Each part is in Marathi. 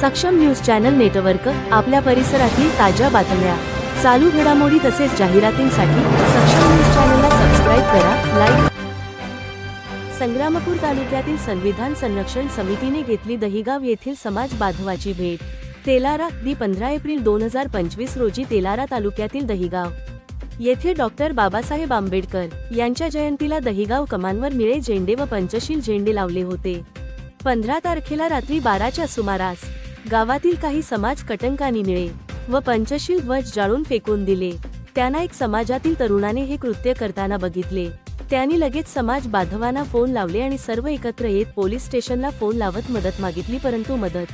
सक्षम न्यूज चॅनल नेटवर्क आपल्या परिसरातील ताज्या बातम्या. चालू घडामोडी तसेच जाहिरातींसाठी सक्षम न्यूज चॅनलला सबस्क्राईब करा लाईक संग्रामपूर तालुक्यातील संविधान संरक्षण समितीने घेतली दहिगाव येथील समाज बांधवाची भेट. तेलारा दि पंधरा एप्रिल दोन हजार पंचवीस रोजी तेलारा तालुक्यातील दहिगाव. येथे डॉक्टर बाबासाहेब आंबेडकर यांच्या जयंतीला दहिगाव कमानवर मिळे झेंडे व पंचशील झेंडे लावले होते. पंधरा तारखेला रात्री बाराच्या सुमारास गावातील काही समाज कटंकानी निळे व पंचशील ध्वज जाळून फेकून दिले. त्यांना एक समाजातील तरुणाने हे कृत्य करताना बघितले. त्यांनी लगेच समाज बांधवांना फोन लावले आणि सर्व एकत्र येत पोलीस स्टेशनला फोन लावत मदत मागितली परंतु मदत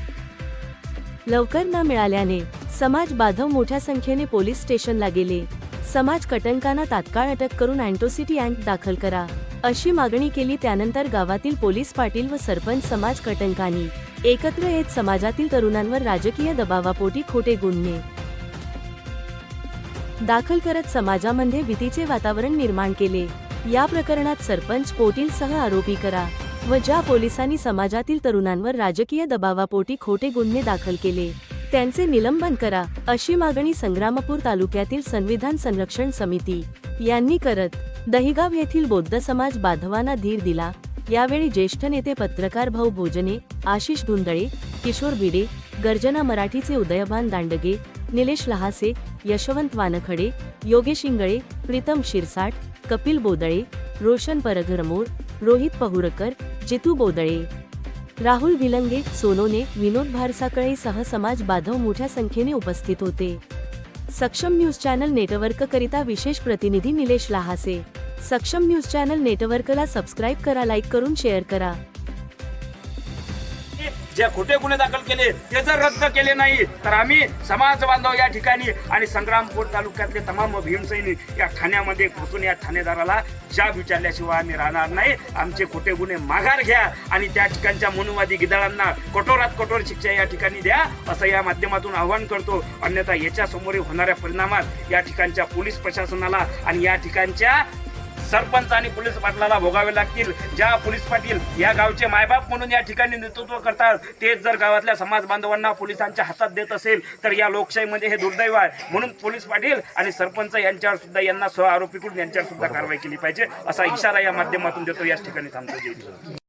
लवकर न मिळाल्याने समाज बांधव मोठ्या संख्येने पोलीस स्टेशनला गेले. समाज कटंकांना तात्काळ अटक करून अँटोसिटी अँट दाखल करा अशी मागणी केली. त्यानंतर गावातील पोलीस पाटील व सरपंच समाज कटंकांनी एकत्र येत समाजातील तरुणांवर राजकीय दबावापोटी खोटे गुन्हे. दाखल करत समाजामध्ये भीतीचे वातावरण निर्माण केले. या प्रकरणात सरपंच पोटील सह आरोपी करा व ज्या पोलिसांनी समाजातील तरुणांवर राजकीय दबावापोटी खोटे गुन्हे दाखल केले त्यांचे निलंबन करा अशी मागणी संग्रामपूर तालुक्यातील संविधान संरक्षण समिती यांनी करत दहिगाव येथील बौद्ध समाज बांधवांना धीर दिला यावेळी ज्येष्ठ नेते पत्रकार भाऊ भोजने आशिष धुंदळे किशोर भिडे गर्जना मराठीचे उदयभान दांडगे निलेश लहासे यशवंत वानखडे योगेश इंगळे प्रीतम शिरसाट कपिल बोदळे रोशन परघरमोर रोहित पहुरकर जितू बोदळे. राहुल विलंगे सोनोने विनोद भारसाकळे सह समाज बांधव मोठ्या संख्येने उपस्थित होते. सक्षम न्यूज चॅनल नेटवर्क करिता विशेष प्रतिनिधी निलेश लहासे. सक्षम न्यूज चॅनल नेटवर्कला सबस्क्राईब करा लाईक करून शेअर करा. जे खोटे गुन्हे दाखल केले ते जर रद्द केले नाही तर आम्ही समाज बांधव या ठिकाणी आणि संग्रामपूर तालुक्यातले तमाम भीमसैनिक या ठाण्यामध्ये घुसून या ठाणेदाराला जाब विचारल्याशिवाय आम्ही राहणार नाही. आमचे खोटे गुन्हे माघार घ्या आणि त्या ठिकाणच्या मनुवादी गिदाळांना कठोरात कठोर शिक्षा या ठिकाणी द्या असं या माध्यमातून आवाहन करतो. अन्यथा याच्यासमोर होणाऱ्या परिणामात या ठिकाणच्या पोलीस प्रशासनाला आणि या ठिकाणच्या सरपंच आणि पोलीस पाटलाला भोगावे लागतील. ज्या पोलीस पाटील या गावचे मायबाप म्हणून या ठिकाणी नेतृत्व करतात तेच जर गावातल्या समाज बांधवांना पोलिसांच्या हातात देत असेल तर या लोकशाहीमध्ये हे दुर्दैव आहे. म्हणून पोलीस पाटील आणि सरपंच यांच्यावर सुद्धा यांना सह आरोपी करून यांच्यावर सुद्धा कारवाई केली पाहिजे असा इशारा या माध्यमातून देतो. याच ठिकाणी थांबतो.